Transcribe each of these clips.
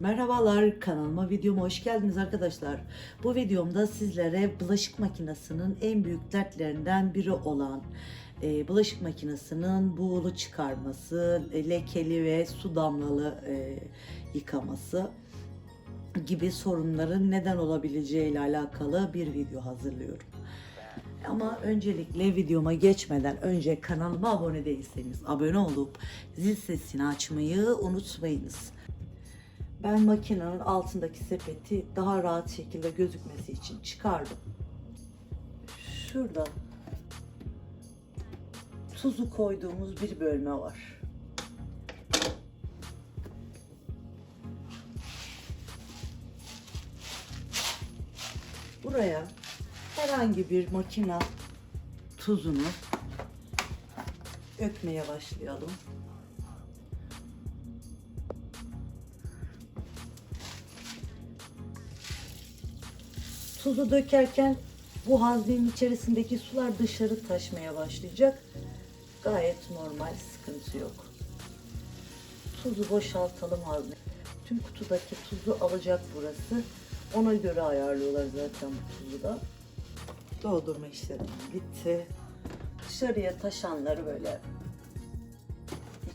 Merhabalar kanalıma videoma hoş geldiniz arkadaşlar. Bu videomda sizlere bulaşık makinesinin en büyük dertlerinden biri olan e, bulaşık makinesinin buğulu çıkarması, e, lekeli ve su damlalı e, yıkaması gibi sorunların neden olabileceği ile alakalı bir video hazırlıyorum. Ama öncelikle videoma geçmeden önce kanalıma abone değilseniz abone olup zil sesini açmayı unutmayınız. Ben makinenin altındaki sepeti daha rahat şekilde gözükmesi için çıkardım. Şurada tuzu koyduğumuz bir bölme var. Buraya herhangi bir makina tuzunu ökmeye başlayalım. Tuzu dökerken bu haznenin içerisindeki sular dışarı taşmaya başlayacak. Gayet normal, sıkıntı yok. Tuzu boşaltalım hazne. Tüm kutudaki tuzu alacak burası. Ona göre ayarlıyorlar zaten bu tuzu da. Doldurma işlemi bitti. Dışarıya taşanları böyle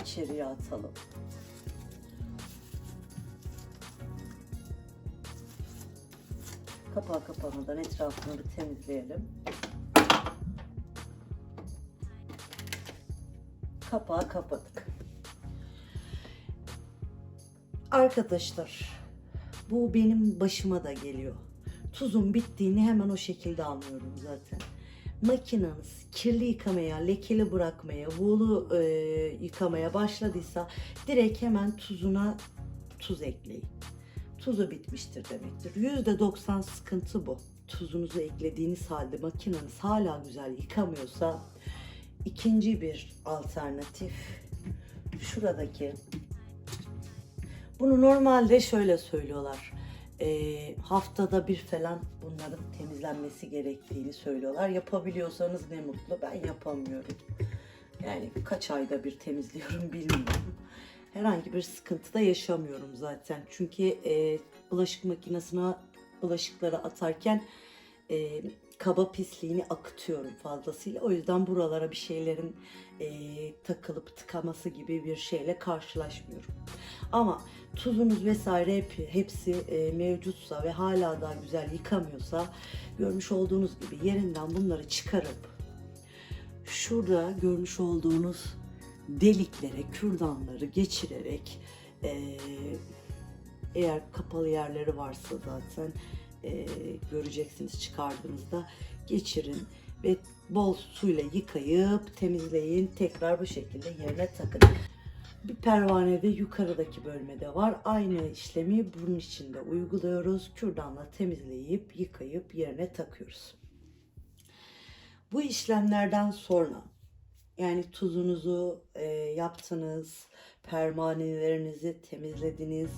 içeriye atalım. Kapağı kapamadan etrafını bir temizleyelim. Kapağı kapadık. Arkadaşlar, bu benim başıma da geliyor. Tuzun bittiğini hemen o şekilde anlıyorum zaten. Makineniz kirli yıkamaya, lekeli bırakmaya, buğulu e, yıkamaya başladıysa direkt hemen tuzuna tuz ekleyin tuzu bitmiştir demektir. %90 sıkıntı bu. Tuzunuzu eklediğiniz halde makineniz hala güzel yıkamıyorsa ikinci bir alternatif şuradaki bunu normalde şöyle söylüyorlar. Ee, haftada bir falan bunların temizlenmesi gerektiğini söylüyorlar. Yapabiliyorsanız ne mutlu. Ben yapamıyorum. Yani kaç ayda bir temizliyorum bilmiyorum herhangi bir sıkıntı da yaşamıyorum zaten. Çünkü e, bulaşık makinesine bulaşıkları atarken e, kaba pisliğini akıtıyorum fazlasıyla. O yüzden buralara bir şeylerin e, takılıp tıkaması gibi bir şeyle karşılaşmıyorum. Ama tuzunuz vesaire hep, hepsi e, mevcutsa ve hala daha güzel yıkamıyorsa görmüş olduğunuz gibi yerinden bunları çıkarıp şurada görmüş olduğunuz deliklere kürdanları geçirerek e, eğer kapalı yerleri varsa zaten e, göreceksiniz çıkardığınızda geçirin ve bol suyla yıkayıp temizleyin tekrar bu şekilde yerine takın. Bir pervanede yukarıdaki bölmede var. Aynı işlemi bunun içinde uyguluyoruz. Kürdanla temizleyip yıkayıp yerine takıyoruz. Bu işlemlerden sonra yani tuzunuzu e, yaptınız, permanelerinizi temizlediniz,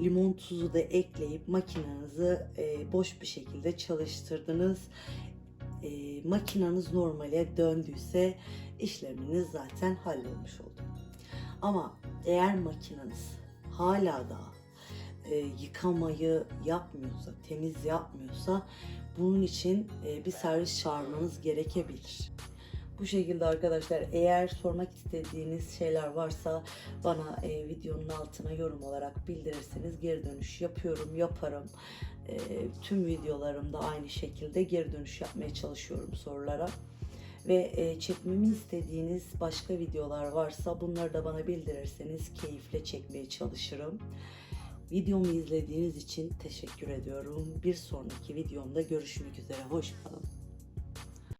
limon tuzu da ekleyip makinenizi e, boş bir şekilde çalıştırdınız. E, makineniz normale döndüyse işleminiz zaten hallolmuş oldu. Ama eğer makineniz hala da e, yıkamayı yapmıyorsa, temiz yapmıyorsa bunun için e, bir servis çağırmanız gerekebilir. Bu şekilde arkadaşlar eğer sormak istediğiniz şeyler varsa bana e, videonun altına yorum olarak bildirirseniz geri dönüş yapıyorum, yaparım. E, tüm videolarımda aynı şekilde geri dönüş yapmaya çalışıyorum sorulara. Ve e, çekmemi istediğiniz başka videolar varsa bunları da bana bildirirseniz keyifle çekmeye çalışırım. Videomu izlediğiniz için teşekkür ediyorum. Bir sonraki videomda görüşmek üzere. Hoşçakalın.